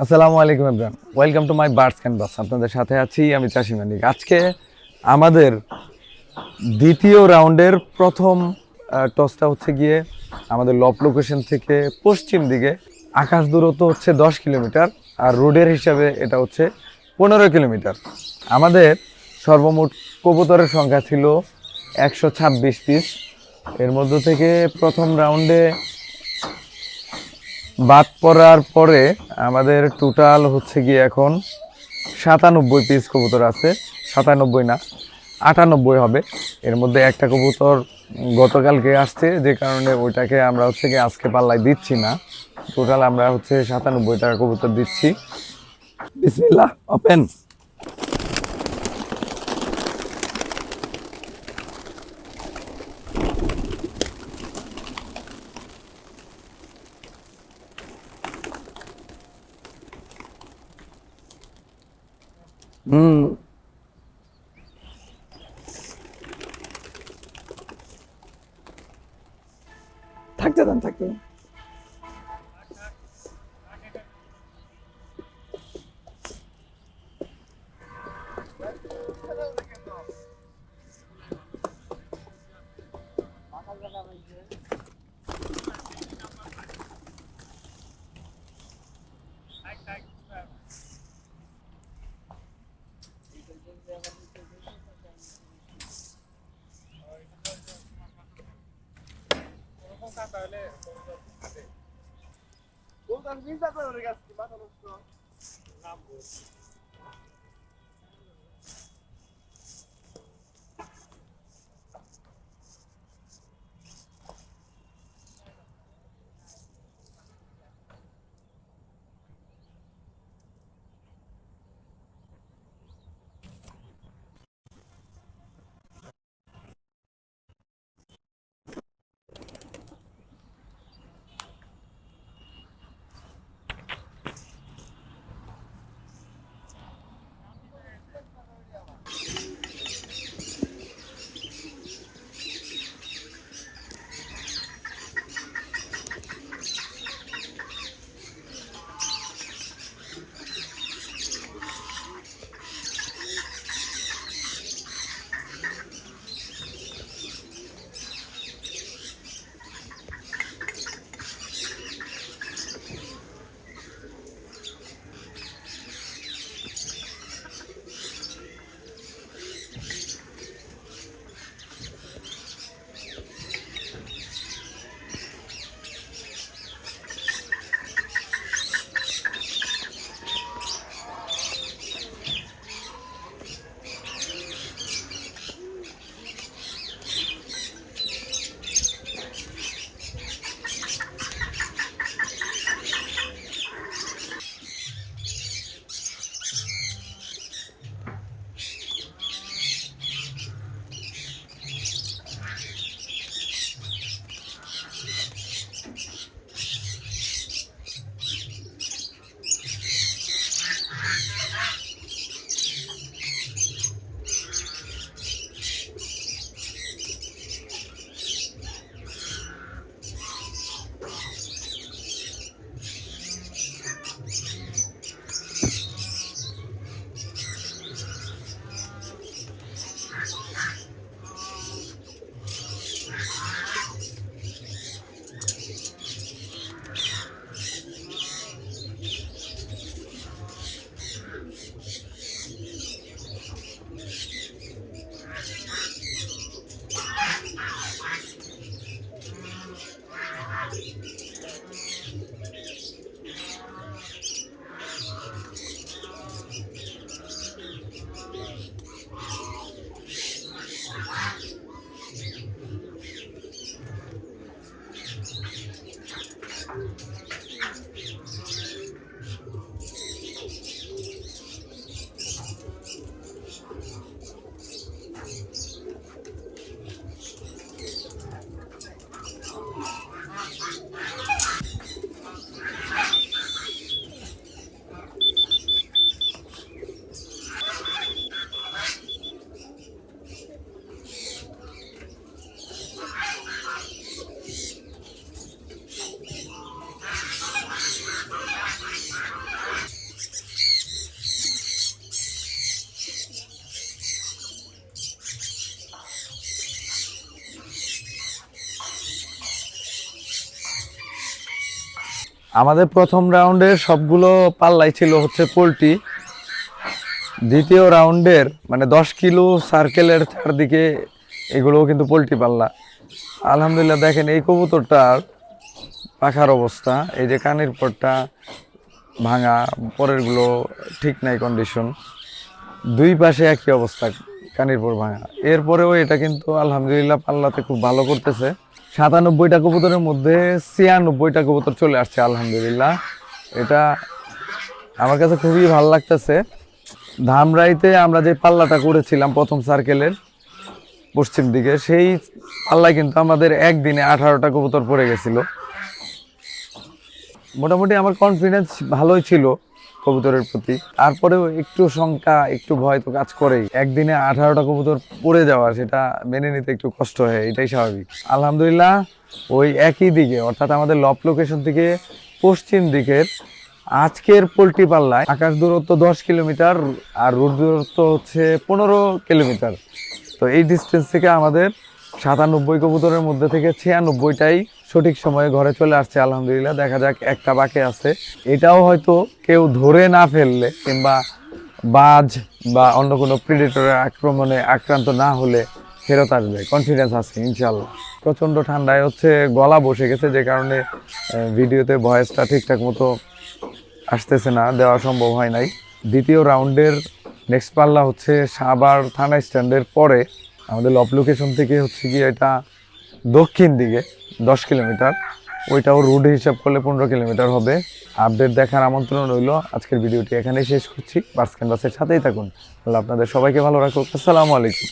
আসসালামু আলাইকুম Imran welcome to my birds canvas আপনাদের সাথে আছি আমি চাষি মানিক। আজকে আমাদের দ্বিতীয় রাউন্ডের প্রথম টসটা হচ্ছে গিয়ে আমাদের লব লোকেশন থেকে পশ্চিম দিকে। আকাশ দূরত্ব হচ্ছে দশ কিলোমিটার আর রোডের হিসাবে এটা হচ্ছে পনেরো কিলোমিটার। আমাদের সর্বমোট কবুতরের সংখ্যা ছিল একশো ছাব্বিশ পিস। এর মধ্য থেকে প্রথম রাউন্ডে বাদ পড়ার পরে আমাদের টোটাল হচ্ছে গিয়ে এখন সাতানব্বই পিস কবুতর আছে। সাতানব্বই না, আটানব্বই হবে। এর মধ্যে একটা কবুতর গতকালকে আসছে, যে কারণে ওইটাকে আমরা হচ্ছে গিয়ে আজকে পাল্লায় দিচ্ছি না। টোটাল আমরা হচ্ছে সাতানব্বই টাকা কবুতর দিচ্ছি। বিসমিল্লাহ ওপেন 음. 닭자단 닭자단. তাহলে আমাদের প্রথম রাউন্ডের সবগুলো পাল্লাই ছিল হচ্ছে পোলট্রি। দ্বিতীয় রাউন্ডের মানে দশ কিলো সার্কেলের চারদিকে এগুলোও কিন্তু পোলট্রি পাল্লা। আলহামদুলিল্লাহ দেখেন এই কবুতরটার পাখার অবস্থা, এই যে কানের পরটা ভাঙা, পরেরগুলো ঠিক নাই কন্ডিশন দুই পাশে একই অবস্থা, কানের পর ভাঙা। এরপরেও এটা কিন্তু আলহামদুলিল্লাহ পাল্লাতে খুব ভালো করতেছে। সাতানব্বইটা কবুতরের মধ্যে ছিয়ানব্বইটা কবুতর চলে আসছে, আলহামদুলিল্লাহ। এটা আমার কাছে খুবই ভালো লাগতেছে। ধামরাইতে আমরা যে পাল্লাটা করেছিলাম প্রথম সার্কেলের পশ্চিম দিকে, সেই পাল্লায় কিন্তু আমাদের একদিনে আঠারোটা কবুতর পড়ে গেছিল। মোটামুটি আমার কনফিডেন্স ভালোই ছিল। কবুতরের প্রতি। তারপরেও একটু শঙ্কা, একটু ভয় তো কাজ করেই। একদিনে আঠারোটা কবুতর পড়ে যাওয়া, সেটা মেনে নিতে একটু কষ্ট হয়, এটাই স্বাভাবিক। আলহামদুলিল্লাহ, ওই একই দিকে, অর্থাৎ আমাদের লব লোকেশন থেকে পশ্চিম দিকের আজকের পোলট্রি পাল্লায় আকাশ দূরত্ব দশ কিলোমিটার আর রোড দূরত্ব হচ্ছে পনেরো কিলোমিটার। তো এই ডিস্টেন্স থেকে আমাদের সাতানব্বই কবুতরের মধ্যে থেকে ছিয়ানব্বইটাই সঠিক সময়ে ঘরে চলে আসছে, আলহামদুলিল্লাহ। দেখা যাক একটা বাকি আছে। এটাও হয়তো কেউ ধরে না ফেললে কিংবা বাজ বা অন্য কোনো প্রিডেটরের আক্রমণে আক্রান্ত না হলে ফেরত আসবে। কনফিডেন্স আছে ইনশাল্লাহ প্রচণ্ড ঠান্ডায় হচ্ছে, গলা বসে গেছে, যে কারণে ভিডিওতে ভয়েসটা ঠিকঠাক মতো আসতেছে না, দেওয়া সম্ভব হয় নাই। দ্বিতীয় রাউন্ডের নেক্সট পাল্লা হচ্ছে সাবার থানা স্ট্যান্ডের পরে আমাদের লব লোকেশন থেকে হচ্ছে কি এটা দক্ষিণ দিকে, দশ কিলোমিটার। ওইটাও রুট হিসাব করলে পনেরো কিলোমিটার হবে। আপডেট দেখার আমন্ত্রণ রইল। আজকের ভিডিওটি এখানেই শেষ করছি। বাসকেন বাসের সাথেই থাকুন। তাহলে আপনাদের সবাইকে ভালো রাখুক। আসসালামু আলাইকুম।